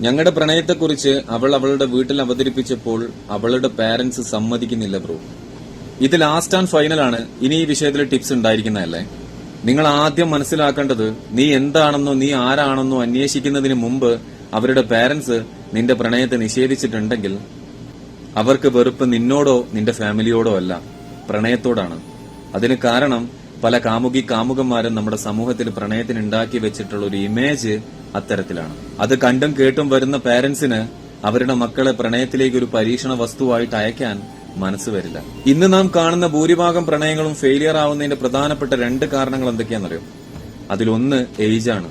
ഞങ്ങളുടെ പ്രണയത്തെക്കുറിച്ച് അവൾ അവളുടെ വീട്ടിൽ അവതരിപ്പിച്ചപ്പോൾ അവളുടെ പാരന്റ്സ് സമ്മതിക്കുന്നില്ല ബ്രോ ഇത് ലാസ്റ്റ് ആൻഡ് ഫൈനൽ ആണ്. ഇനി ഈ വിഷയത്തിൽ ടിപ്സ് ഉണ്ടായിരിക്കുന്നതല്ലേ? നിങ്ങൾ ആദ്യം മനസ്സിലാക്കേണ്ടത് നീ എന്താണെന്നോ നീ ആരാണെന്നോ അന്വേഷിക്കുന്നതിന് മുമ്പ് അവരുടെ പാരന്റ്സ് നിന്റെ പ്രണയത്തെ നിഷേധിച്ചിട്ടുണ്ടെങ്കിൽ അവർക്ക് വെറുപ്പ് നിന്നോടോ നിന്റെ ഫാമിലിയോടോ അല്ല. പ്രണയത്തോടാണ്. അതിന് കാരണം പല കാമുകി കാമുകന്മാരും നമ്മുടെ സമൂഹത്തിൽ പ്രണയത്തിന് ഉണ്ടാക്കി വെച്ചിട്ടുള്ള ഒരു ഇമേജ് അത്തരത്തിലാണ്. അത് കണ്ടും കേട്ടും വരുന്ന പാരന്റ്സിന് അവരുടെ മക്കളെ പ്രണയത്തിലേക്ക് ഒരു പരീക്ഷണ വസ്തുവായിട്ട് അയക്കാൻ മനസ്സ് വരില്ല. ഇന്ന് നാം കാണുന്ന ഭൂരിഭാഗം പ്രണയങ്ങളും ഫെയിലിയർ ആവുന്നതിന്റെ പ്രധാനപ്പെട്ട രണ്ട് കാരണങ്ങൾ എന്തൊക്കെയാണെന്നറിയോ? അതിലൊന്ന് ഏജ് ആണ്.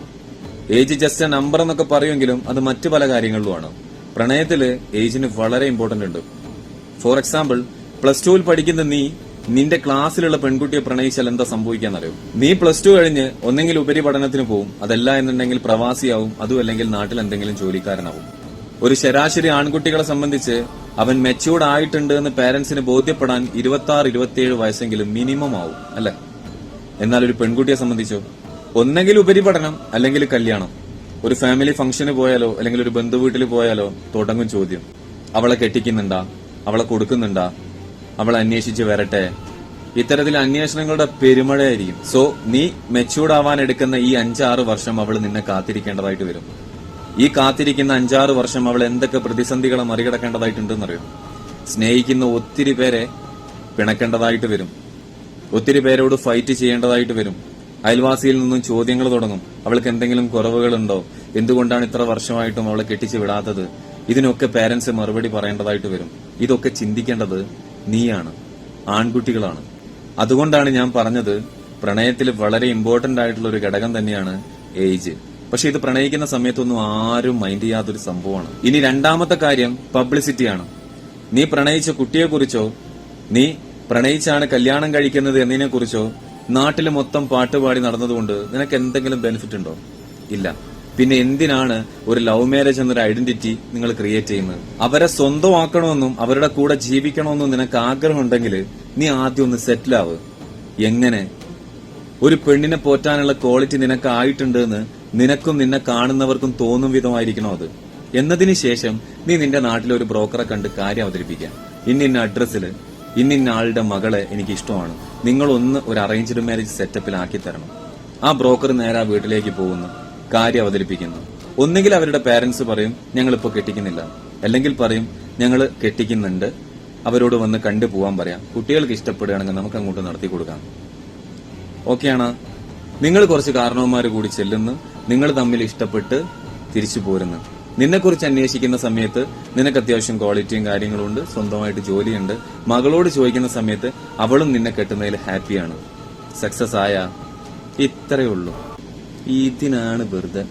ഏജ് ജസ്റ്റ് നമ്പർ എന്നൊക്കെ പറയുമെങ്കിലും അത് മറ്റു പല കാര്യങ്ങളിലുമാണ്. പ്രണയത്തിൽ ഏജിന് വളരെ ഇമ്പോർട്ടന്റ് ഉണ്ട്. ഫോർ എക്സാമ്പിൾ പ്ലസ് ടുവിൽ പഠിക്കുന്ന നീ നിന്റെ ക്ലാസ്സിലുള്ള പെൺകുട്ടിയെ പ്രണയിച്ചാൽ എന്താ സംഭവിക്കാന്നറിയോ? നീ പ്ലസ് ടു കഴിഞ്ഞ് ഒന്നെങ്കിൽ ഉപരിപഠനത്തിന് പോവും. അതല്ല എന്നുണ്ടെങ്കിൽ പ്രവാസിയാവും. അതും അല്ലെങ്കിൽ നാട്ടിൽ എന്തെങ്കിലും ജോലിക്കാരനാവും. ഒരു ശരാശരി ആൺകുട്ടികളെ സംബന്ധിച്ച് അവൻ മെച്യൂർഡ് ആയിട്ടുണ്ട് എന്ന് പേരന്റ്സിന് ബോധ്യപ്പെടാൻ ഇരുപത്തി ആറ് ഇരുപത്തിയേഴ് വയസ്സെങ്കിലും മിനിമം ആവും അല്ലെ? എന്നാൽ ഒരു പെൺകുട്ടിയെ സംബന്ധിച്ചോ? ഒന്നെങ്കിൽ ഉപരിപഠനം അല്ലെങ്കിൽ കല്യാണം. ഒരു ഫാമിലി ഫംഗ്ഷന് പോയാലോ അല്ലെങ്കിൽ ഒരു ബന്ധു വീട്ടിൽ പോയാലോ തുടങ്ങും ചോദ്യം. അവളെ കെട്ടിക്കുന്നുണ്ടാ? അവളെ കൊടുക്കുന്നുണ്ടാ? അവളെ അന്വേഷിച്ച് വരട്ടെ. ഇത്തരത്തിൽ അന്വേഷണങ്ങളുടെ പെരുമഴയായിരിക്കും. സോ നീ മെച്യൂർഡ് ആവാൻ എടുക്കുന്ന ഈ അഞ്ചാറ് വർഷം അവൾ നിന്നെ കാത്തിരിക്കേണ്ടതായിട്ട് വരും. ഈ കാത്തിരിക്കുന്ന അഞ്ചാറ് വർഷം അവൾ എന്തൊക്കെ പ്രതിസന്ധികളെ മറികടക്കേണ്ടതായിട്ടുണ്ടെന്നറിയോ? സ്നേഹിക്കുന്ന ഒത്തിരി പേരെ പിണക്കേണ്ടതായിട്ട് വരും. ഒത്തിരി പേരോട് ഫൈറ്റ് ചെയ്യേണ്ടതായിട്ട് വരും. അയൽവാസിയിൽ നിന്നും ചോദ്യങ്ങൾ തുടങ്ങും. അവൾക്ക് എന്തെങ്കിലും കുറവുകളുണ്ടോ? എന്തുകൊണ്ടാണ് ഇത്ര വർഷമായിട്ടും അവളെ കെട്ടിച്ചു വിടാത്തത്? ഇതിനൊക്കെ പേരന്റ്സ് മറുപടി പറയേണ്ടതായിട്ട് വരും. ഇതൊക്കെ ചിന്തിക്കേണ്ടത് നീയാണ് ആൺകുട്ടികളാണ്. അതുകൊണ്ടാണ് ഞാൻ പറഞ്ഞത് പ്രണയത്തിൽ വളരെ ഇമ്പോർട്ടന്റ് ആയിട്ടുള്ള ഒരു ഘടകം തന്നെയാണ് ഏജ് പക്ഷെ ഇത് പ്രണയിക്കുന്ന സമയത്തൊന്നും ആരും മൈൻഡ് ചെയ്യാത്തൊരു സംഭവമാണ്. ഇനി രണ്ടാമത്തെ കാര്യം പബ്ലിസിറ്റിയാണ് നീ പ്രണയിച്ച കുട്ടിയെക്കുറിച്ചോ നീ പ്രണയിച്ചാണ് കല്യാണം കഴിക്കുന്നത് എന്നതിനെ കുറിച്ചോ നാട്ടിൽ മൊത്തം പാട്ടുപാടി നടന്നതുകൊണ്ട് നിനക്ക് എന്തെങ്കിലും ബെനിഫിറ്റ് ഉണ്ടോ? ഇല്ല. പിന്നെ എന്തിനാണ് ഒരു ലവ് മാരേജ് എന്നൊരു ഐഡന്റിറ്റി നിങ്ങൾ ക്രിയേറ്റ് ചെയ്യുന്നത്? അവരെ സ്വന്തമാക്കണമെന്നും അവരുടെ കൂടെ ജീവിക്കണമെന്നും നിനക്ക് ആഗ്രഹം ആഗ്രഹമുണ്ടെങ്കിൽ നീ ആദ്യം ഒന്ന് സെറ്റിൽ ആവ്. എങ്ങനെ? ഒരു പെണ്ണിനെ പോറ്റാനുള്ള ക്വാളിറ്റി നിനക്ക് ആയിട്ടുണ്ട് എന്ന് നിനക്കും നിന്നെ കാണുന്നവർക്കും തോന്നും വിധമായിരിക്കണം അത്? എന്നതിന് ശേഷം നീ നിന്റെ നാട്ടിലെ ഒരു ബ്രോക്കറെ കണ്ട് കാര്യം അവതരിപ്പിക്കാം ഇന്നിന്ന അഡ്രസ്സിൽ ഇന്നിന്ന ആളുടെ മകളെ എനിക്ക് ഇഷ്ടമാണ്. നിങ്ങൾ ഒന്ന് ഒരു അറേഞ്ച്ഡ് മാരേജ് സെറ്റപ്പിലാക്കി തരണം. ആ ബ്രോക്കർ നേരെ ആ വീട്ടിലേക്ക് പോകുന്നു. കാര്യം അവതരിപ്പിക്കുന്നു. ഒന്നുകിൽ അവരുടെ പാരന്റ്സ് പറയും ഞങ്ങൾ ഇപ്പോൾ കെട്ടിക്കുന്നില്ല. അല്ലെങ്കിൽ പറയും ഞങ്ങൾ കെട്ടിക്കുന്നുണ്ട്. അവരോട് വന്ന് കണ്ടു പോവാൻ പറയാം. കുട്ടികൾക്ക് ഇഷ്ടപ്പെടുകയാണെങ്കിൽ നമുക്ക് അങ്ങോട്ട് നടത്തി കൊടുക്കാം. ഓക്കെയാണ് നിങ്ങൾ കുറച്ച് കാരണവന്മാർ കൂടി ചെല്ലുന്നു. നിങ്ങൾ തമ്മിൽ ഇഷ്ടപ്പെട്ട് തിരിച്ചു പോരുന്നു. നിന്നെക്കുറിച്ച് അന്വേഷിക്കുന്ന സമയത്ത് നിനക്ക് അത്യാവശ്യം ക്വാളിറ്റിയും കാര്യങ്ങളും ഉണ്ട് സ്വന്തമായിട്ട് ജോലിയുണ്ട്. മകളോട് ചോദിക്കുന്ന സമയത്ത് അവളും നിന്നെ കെട്ടുന്നതിൽ ഹാപ്പിയാണ് സക്സസ് ആയ? ഇത്രയേ ഉള്ളൂ. ഇതിനാണ് വെറുതെ.